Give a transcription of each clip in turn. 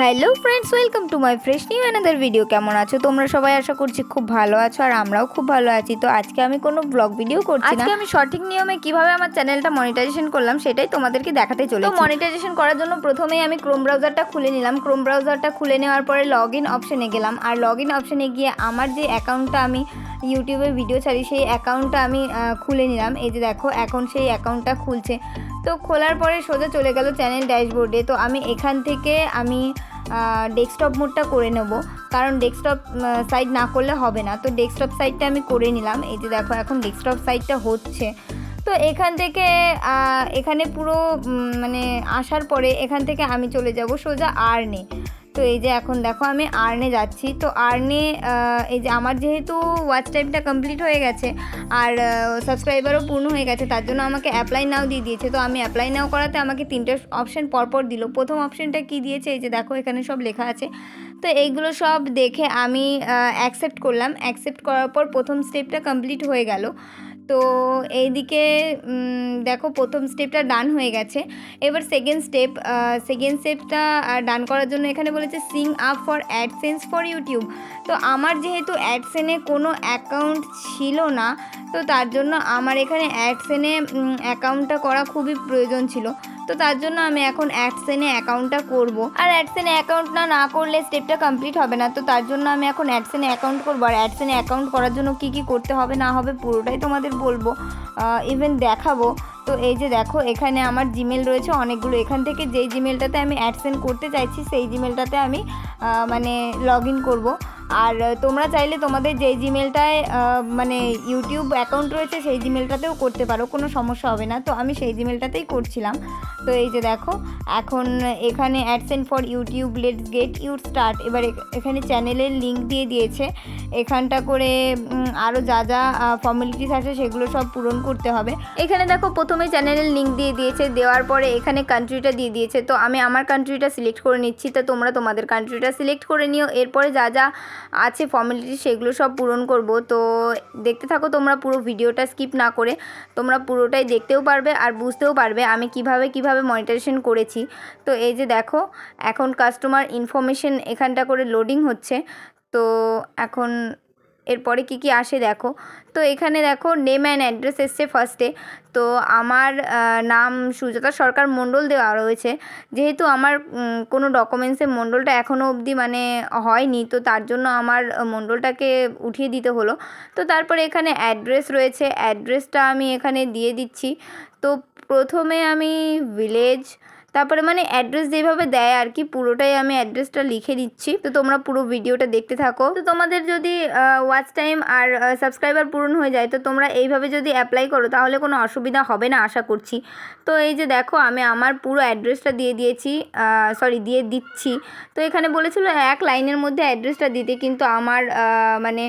Hello friends welcome to my fresh new another video কেমন আছো? তোমরা সবাই আশা করছি খুব ভালো আছো আর আমরাও খুব ভালো আছি। তো আজকে আমি কোনো ব্লগ ভিডিও করছি না। আজকে আমি সঠিক নিয়মে কীভাবে আমার চ্যানেলটা মনিটাইজেশন করলাম সেটাই তোমাদেরকে দেখাতে চলে তো মনিটাইজেশন করার জন্য প্রথমেই আমি ক্রোম ব্রাউজারটা খুলে নিলাম। ক্রোম ব্রাউজারটা খুলে নেওয়ার পরে লগ ইন অপশনে গেলাম। আর লগ ইন অপশনে গিয়ে আমার যে অ্যাকাউন্টটা আমি ইউটিউবে ভিডিও ছাড়ি, সেই অ্যাকাউন্টটা আমি খুলে নিলাম। এই যে দেখো, এখন সেই অ্যাকাউন্টটা খুলছে। তো খোলার পরে সোজা চলে গেল চ্যানেল ড্যাশবোর্ডে তো আমি এখান থেকে আমি ডেস্কটপ মোডটা করে নেব। কারণ ডেস্কটপ সাইড না করলে হবে না। তো ডেস্কটপ সাইডটা আমি করে নিলাম। এই যে দেখো, এখন ডেস্কটপ সাইডটা হচ্ছে। তো এখান থেকে এখানে পুরো মানে আসার পরে এখান থেকে আমি চলে যাব সোজা আর্নে তো এই যে এখন দেখো আমি আর্নে যাচ্ছি। তো আর্নে এই যে আমার যেহেতু ওয়াচ টাইমটা কমপ্লিট হয়ে গেছে, আর সাবস্ক্রাইবারও পূর্ণ হয়ে গেছে, তার জন্য আমাকে অ্যাপ্লাই নাও দিয়ে দিয়েছে। তো আমি অ্যাপ্লাই নাও করাতে আমাকে তিনটে অপশান পরপর দিল। প্রথম অপশানটা কি দিয়েছে? এই যে দেখো এখানে সব লেখা আছে। তো এইগুলো সব দেখে আমি অ্যাকসেপ্ট করলাম। অ্যাকসেপ্ট করার পর প্রথম স্টেপটা কমপ্লিট হয়ে গেল। তো এইদিকে দেখো প্রথম স্টেপটা ডান হয়ে গেছে। এবার সেকেন্ড স্টেপ সেকেন্ড স্টেপটা ডান করার জন্য এখানে বলেছে sign up for AdSense for YouTube তো আমার যেহেতু অ্যাডসেনে কোনো অ্যাকাউন্ট ছিল না, তো তার জন্য আমার এখানে অ্যাডসেনে অ্যাকাউন্টটা করা খুবই প্রয়োজন ছিল। তো তার জন্য আমি এখন অ্যাডসেনে অ্যাকাউন্টটা করব। আর অ্যাডসেনে অ্যাকাউন্ট না না করলে স্টেপটা কমপ্লিট হবে না। তো তার জন্য আমি এখন অ্যাডসেনে অ্যাকাউন্ট করব। আর অ্যাডসেনে অ্যাকাউন্ট করার জন্য কি কি করতে হবে, না হবে পুরোটাই তোমাদের বলব। ইভেন দেখাবো। তো এই যে দেখো, এখানে আমার জিমেল রয়েছে। অনেকগুলো, এখান থেকে যেই জিমেলটাতে আমি অ্যাডসেন্ড করতে চাইছি, সেই জিমেলটাতে আমি মানে লগ ইন করব। আর তোমরা চাইলে তোমাদের যেই জিমেলটায় মানে ইউটিউব অ্যাকাউন্ট রয়েছে, সেই জিমেলটাতেও করতে পারো, কোনো সমস্যা হবে না। তো আমি সেই জিমেলটাতেই করছিলাম। তো এই যে দেখো, এখন এখানে AdSense for YouTube let's get you start এবার এখানে চ্যানেলের লিঙ্ক দিয়ে দিয়েছে। এখানটা করে আরও যা যা ফর্মালিটিস আছে, সেগুলো সব পূরণ করতে হবে। এখানে দেখো, প্রথমে চ্যানেলের লিঙ্ক দিয়ে দিয়েছে। দেওয়ার পরে এখানে কান্ট্রিটা দিয়ে দিয়েছে। তো আমি আমার কান্ট্রিটা সিলেক্ট করে নিচ্ছি। তো তোমরা তোমাদের কান্ট্রিটা সিলেক্ট করে নিও। এরপরে যা যা আছে ফর্মালিটি সেগুলো সব পূরণ করব। তো দেখতে থাকো তোমরা পুরো ভিডিওটা স্কিপ না করে। তোমরা পুরোটাই দেখতেও পারবে আর বুঝতেও পারবে আমি কীভাবে কীভাবে মনিটাইজেশন করেছি। তো এই যে দেখো, এখন কাস্টমার ইনফরমেশন এখানটা করে লোডিং হচ্ছে। তো এখন এরপরে কি কি আসে দেখো। তো এখানে দেখো নেম অ্যান্ড অ্যাড্রেস এসছে ফার্স্টে তো আমার নাম সুজাতা সরকার মণ্ডল দেওয়া রয়েছে। যেহেতু আমার কোনো ডকুমেন্টসে মণ্ডলটা এখনও অবধি মানে হয়নি, তো তার জন্য আমার মণ্ডলটাকে উঠিয়ে দিতে হলো। তো তারপরে এখানে অ্যাড্রেস রয়েছে। অ্যাড্রেসটা আমি এখানে দিয়ে দিচ্ছি। তো প্রথমে আমি ভিলেজ তারপরে মানে অ্যাড্রেস যেভাবে দেয় আর কি পুরোটাই আমি অ্যাড্রেসটা লিখে দিচ্ছি। তো তোমরা পুরো ভিডিওটা দেখতে থাকো। তো তোমাদের যদি ওয়াচ টাইম আর সাবস্ক্রাইবার পূরণ হয়ে যায়, তো তোমরা এইভাবে যদি অ্যাপ্লাই করো, তাহলে কোনো অসুবিধা হবে না, আশা করছি। তো এই যে দেখো, আমি আমার পুরো অ্যাড্রেসটা দিয়ে দিয়েছি সরি দিয়ে দিচ্ছি। তো এখানে বলেছিল এক লাইনের মধ্যে অ্যাড্রেসটা দিতে, কিন্তু আমার মানে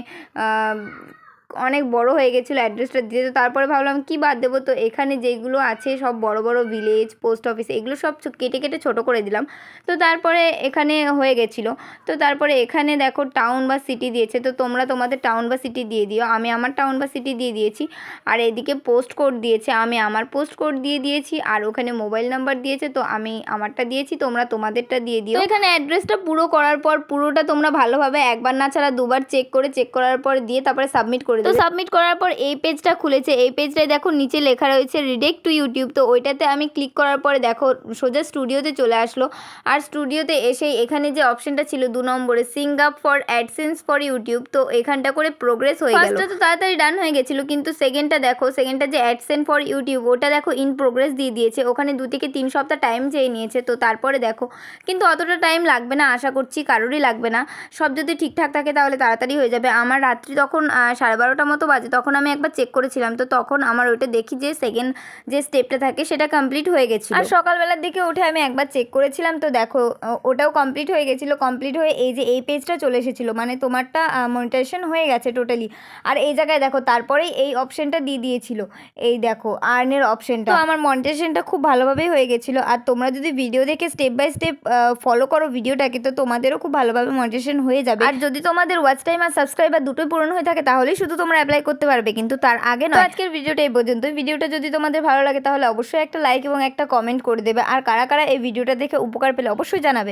অনেক বড় হয়ে গেছিল অ্যাড্রেসটা দিতে তো তারপরে ভাবলাম কি বাদ দেবো? তো এখানে যেগুলো আছে সব বড় বড় ভিলেজ পোস্ট অফিস এগুলো সব কেটে কেটে ছোট করে দিলাম। তো তারপরে এখানে হয়ে গেছিল। তো তারপরে এখানে দেখো টাউন বা সিটি দিয়েছে। তো তোমরা তোমাদের টাউন বা সিটি দিয়ে দিও। আমি আমার টাউন বা সিটি দিয়ে দিয়েছি। আর এদিকে পোস্ট কোড দিয়েছে। আমি আমার পোস্ট কোড দিয়ে দিয়েছি। আর ওখানে মোবাইল নাম্বার দিয়েছে। তো আমি আমারটা দিয়েছি। তোমরা তোমাদেরটা দিয়ে দিও। এখানে অ্যাড্রেসটা পুরো করার পর পুরোটা তোমরা ভালোভাবে একবার না ছাড়া দুবার চেক করে চেক করার পর দিয়ে তারপরে সাবমিট করে তো সাবমিট করার পর এই পেজটা খুলেছে। এই পেজটায় দেখো নিচে লেখা রয়েছে রিডেক্ট টু ইউটিউব তো ওইটাতে আমি ক্লিক করার পরে দেখো সোজা স্টুডিওতে চলে আসলো। আর স্টুডিওতে এসেই এখানে যে অপশনটা ছিল দু নম্বরে sign up for AdSense for YouTube তো এখানটা করে প্রোগ্রেস হয়ে গেল। ফার্স্টটা তো তাড়াতাড়ি ডান হয়ে গেছিল কিন্তু সেকেন্ডটা দেখো সেকেন্ডটা যে অ্যাডসেন্স ফর ইউটিউব ওটা দেখো ইন প্রোগ্রেস দিয়ে দিয়েছে। ওখানে দু থেকে তিন সপ্তাহ টাইম চেয়ে নিয়েছে তো তারপরে দেখো। কিন্তু অতটা টাইম লাগবে না আশা করছি কারোরই লাগবে না। সব যদি ঠিকঠাক থাকে তাহলে তাড়াতাড়ি হয়ে যাবে। আমার রাত্রি তখন সাড়ে বারোটা মতো বাজে তখন আমি একবার চেক করেছিলাম। তো তখন আমার ওইটা দেখি যে সেকেন্ড যে স্টেপটা থাকে সেটা কমপ্লিট হয়ে গেছিল। আর সকালবেলার দিকে উঠে আমি একবার চেক করেছিলাম। তো দেখো ওটাও কমপ্লিট হয়ে গেছিল কমপ্লিট হয়ে এই যে এই পেজটা চলে এসেছিল। মানে তোমারটা মনিটাইজেশন হয়ে গেছে টোটালি আর এই জায়গায় দেখো তারপরেই এই অপশনটা দিয়ে দিয়েছিল। এই দেখো আর্নের অপশনটা তো আমার মনিটাইজেশনটা খুব ভালোভাবেই হয়ে গেছিল। আর তোমরা যদি ভিডিও দেখে স্টেপ বাই স্টেপ ফলো করো ভিডিওটাকে তো তোমাদেরও খুব ভালোভাবে মনিটাইজেশন হয়ে যাবে। আর যদি তোমাদের ওয়াচ টাইম আর সাবস্ক্রাইবার দুটোই পূরণ হয়ে থাকে তাহলেই শুধু তোমরা অ্যাপ্লাই করতে পারবে কিন্তু তার আগে নয়। আজকের ভিডিওটা এই পর্যন্ত। ভিডিওটা যদি তোমাদের ভালো লাগে তাহলে অবশ্যই একটা লাইক এবং একটা কমেন্ট করে দেবে। আর কারা কারা এই ভিডিওটা দেখে উপকার পেলে অবশ্যই জানাবে।